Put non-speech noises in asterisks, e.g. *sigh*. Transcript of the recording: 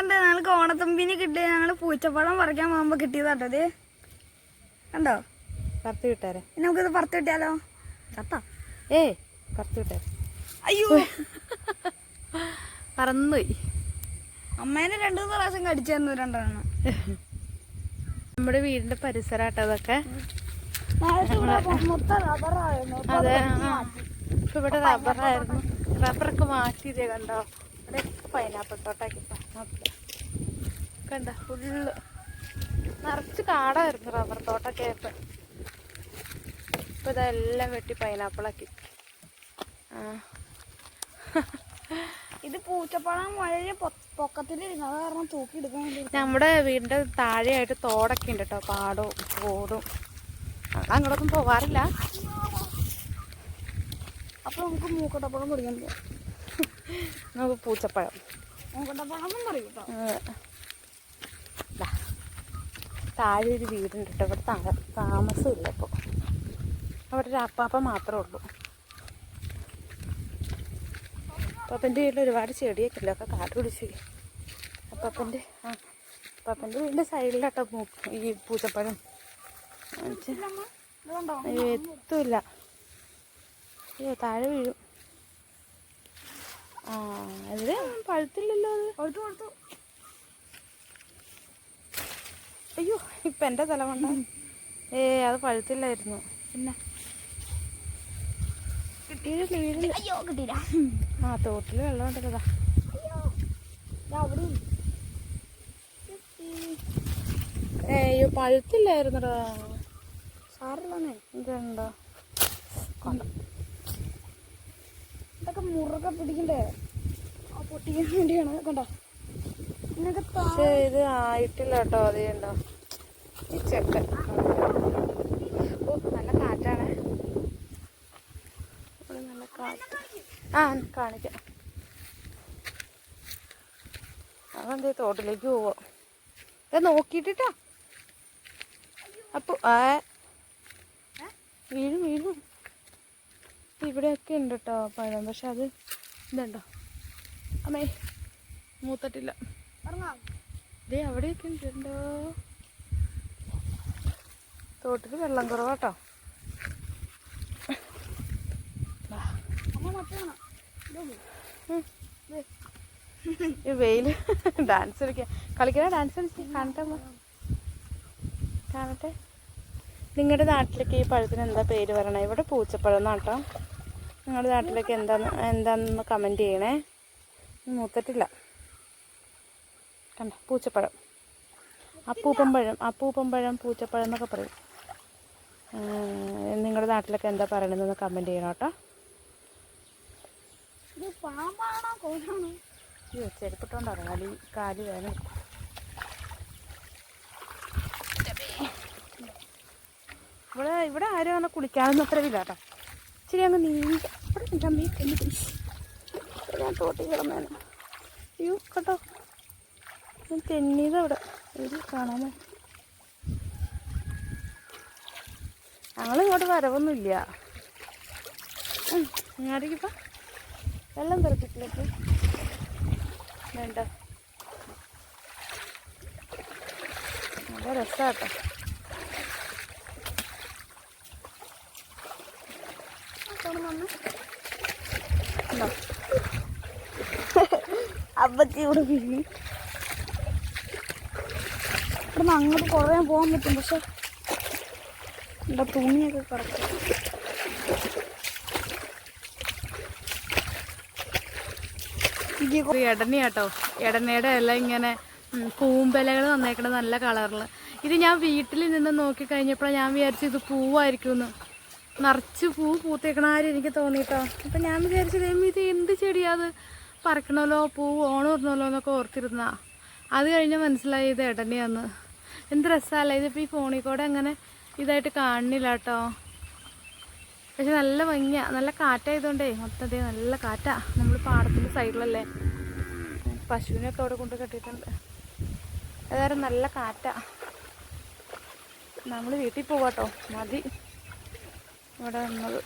കണ്ടേ ഞങ്ങൾക്ക് ഓണത്തുമ്പിന് കിട്ടിയ ഞങ്ങൾ പൂച്ചപ്പഴം പറിക്കാൻ പോകുമ്പോ കിട്ടിയതാട്ടോ ഇത്. കണ്ടോ? പറത്ത് കിട്ടാരെ നമുക്കിത് പറത്ത് കിട്ടിയാലോ? ചത്ത ഏ പറത്ത് കിട്ടാരെ അയ്യോ. പറന്നുപോയി. അമ്മേനെ രണ്ടു മൂന്ന് പ്രാവശ്യം കടിച്ചു തന്നു രണ്ടെണ്ണം. നമ്മുടെ വീടിന്റെ പരിസരമാട്ടോ അതൊക്കെ അതെ ഇവിടെ റബ്ബറായിരുന്നു റബ്ബറൊക്കെ മാറ്റിയില്ലേ കണ്ടോ? പൈനാപ്പിൾ തോട്ടാക്കി പൈനാപ്പിൾ കണ്ട ഫുള്ള് നിറച്ച് കാടായിരുന്നു റബ്ബർ തോട്ടൊക്കെ ആയപ്പോ. ഇപ്പൊ ഇതെല്ലാം വെട്ടി പൈനാപ്പിളാക്കി ആ. ഇത് പൂച്ചപ്പഴം വളരെ പൊക്കത്തിലിരുന്നു. അത് കാരണം തൂക്കി എടുക്കാൻ നമ്മുടെ വീടിന്റെ താഴെയായിട്ട് തോടൊക്കെ ഉണ്ട് കേട്ടോ പാടവും തോടും. ഞങ്ങൾ അങ്ങോട്ടൊന്നും പോവാറില്ല. അപ്പൊ നമുക്ക് മൂക്കട്ടപ്പഴം പൊടിക്കാൻ പോവാം. നമുക്ക് പൂച്ചപ്പഴം. താഴെ ഒരു വീടുണ്ട് കേട്ടോ. ഇവിടെ താമസമില്ല ഇപ്പോൾ അവിടെ ഒരു അപ്പാപ്പ മാത്രമേ ഉള്ളൂ. അപ്പാപ്പന്റെ വീട്ടിൽ ഒരുപാട് ചെടിയൊക്കെ ഉണ്ട് ഒക്കെ കാട് പിടിച്ച്. അപ്പാപ്പന്റെ ആ അപ്പാപ്പന്റെ വീടിന്റെ സൈഡിലാട്ടോ ഈ പൂച്ചപ്പഴം. ഇതുകൊണ്ടോ അയ്യോ താഴെ വീഴും. ആ അതിൽ പഴുത്തില്ലല്ലോ അത്. കൊടുത്തു അയ്യോ ഇപ്പൊ എന്റെ തല കൊണ്ട. ഏ അത് പഴുത്തില്ലായിരുന്നു. പിന്നെ? വീടില്ല വീടില്ല അയ്യോ കിട്ടിയില്ല. ആ തോട്ടിൽ വെള്ളം ഉണ്ടല്ലോ അവിടെ ഉണ്ട്. ഏ അയ്യോ പഴുത്തില്ലായിരുന്നടാ. സാറില്ലാന്നേ. ഇതുണ്ടോ കൊണ്ട മുറുകെ പിടിക്കണ്ടേ? ആ പൊട്ടിക്കാൻ വേണ്ടിയാണ്. കണ്ടോ? പക്ഷേ ഇത് ആയിട്ടില്ല കേട്ടോ അതേ ഉണ്ടോ ഈ ചെക്കൻ. ഓ നല്ല കാറ്റാണ്. നല്ല കാറ്റ്. ആ കാണിക്കാം. അതെന്തേ തോട്ടിലേക്ക് പോവോ? ഇത് നോക്കിട്ടാ അപ്പൊ ആ വീഴും വീഴും ഇവിടെയൊക്കെ ഉണ്ട് കേട്ടോ പഴം. പക്ഷെ അത് ഇതുണ്ടോ? അമ്മേ മൂത്തട്ടില്ല. ഇതേ അവിടെയൊക്കെ ഉണ്ടോ തോട്ടിൽ വെള്ളം കുറവാട്ടോ. വെയിൽ. ഡാൻസ് കളിക്കാൻ. കളിക്കണ ഡാൻസ് കളിച്ച് കാണട്ടെ കാണട്ടെ. നിങ്ങളുടെ നാട്ടിലേക്ക് ഈ പഴത്തിന് എന്താ പേര് വരണേ ഇവിടെ പൂച്ചപ്പഴം എന്നാട്ടോ. നിങ്ങളുടെ നാട്ടിലൊക്കെ എന്താന്ന് എന്താണെന്ന് കമന്റ് ചെയ്യണേ. മൂത്തിട്ടില്ല. കണ്ട? പൂച്ചപ്പഴം. അപ്പൂപ്പം പഴം അപ്പൂപ്പം പഴം പൂച്ചപ്പഴം എന്നൊക്കെ പറയും. നിങ്ങളുടെ നാട്ടിലൊക്കെ എന്താ പറയണതെന്ന് കമന്റ് ചെയ്യണം കേട്ടോ. അയ്യോ ചെരുപ്പിട്ടോണ്ടോ കാലി കാൽ വേണം ഇവിടെ ഇവിടെ ആരും അങ്ങനെ കുളിക്കാനൊന്നും അത്ര ഇല്ല കേട്ടോ. ഇച്ചിരി അങ്ങ് നീങ്ങി. അമ്മയൊക്കെ ഒന്ന് പിടിച്ച്. ഞാൻ തോട്ടി കിടന്നേനെ. അയ്യോ കേട്ടോ ഞാൻ തെന്നിയത് അവിടെ. ഒരു കാണാമോ ഞങ്ങളിങ്ങോട്ട് വരവൊന്നുമില്ല. ഞാനിപ്പം വെള്ളം തെറിച്ചിട്ടില്ല വേണ്ട. നല്ല രസാട്ടോ. *laughs* ഇവിടെ വീഴും ഇവിടുന്ന് അങ്ങോട്ട് കുറേ പോകാൻ പറ്റും പക്ഷെ ഇവിടെ തുണിയൊക്കെ കിടക്കും. ഇടനയാട്ടോ ഇടനയുടെ എല്ലാം ഇങ്ങനെ പൂമ്പലകൾ വന്നേക്കണ നല്ല കളറിൽ ഇത് ഞാൻ വീട്ടിൽ നിന്ന് നോക്കി കഴിഞ്ഞപ്പോൾ ഞാൻ വിചാരിച്ചു ഇത് പൂവായിരിക്കുമെന്ന്. നിറച്ച് പൂ പൂത്തേക്കണ ആരും എനിക്ക് തോന്നിട്ടോ. അപ്പം ഞാൻ വിചാരിച്ചത് "ഏമ്മ, ഇത് എന്ത് ചെടിയാ അത്? പറിക്കണമല്ലോ പൂ ഓണം ഇടണമല്ലോ എന്നൊക്കെ ഓർത്തിരുന്ന. അത് കഴിഞ്ഞ് മനസ്സിലായി ഇത് ഇടനെയാന്ന് എന്ത് രസമല്ല ഇതിപ്പോൾ ഈ ഫോണിൽ കൂടെ അങ്ങനെ ഇതായിട്ട് കാണുന്നില്ല കേട്ടോ പക്ഷെ നല്ല ഭംഗിയാ നല്ല കാറ്റായതുകൊണ്ടേ മൊത്തത്തിൽ നല്ല കാറ്റാ. നമ്മൾ പാടത്തിന്റെ സൈഡിലല്ലേ. പശുവിനൊക്കെ അവിടെ കൊണ്ട് കെട്ടിയിട്ടുണ്ട്. ഏതായാലും നല്ല കാറ്റാ. നമ്മൾ വീട്ടിൽ പോവാട്ടോ. മതി. ഇവിടെ വന്നത്.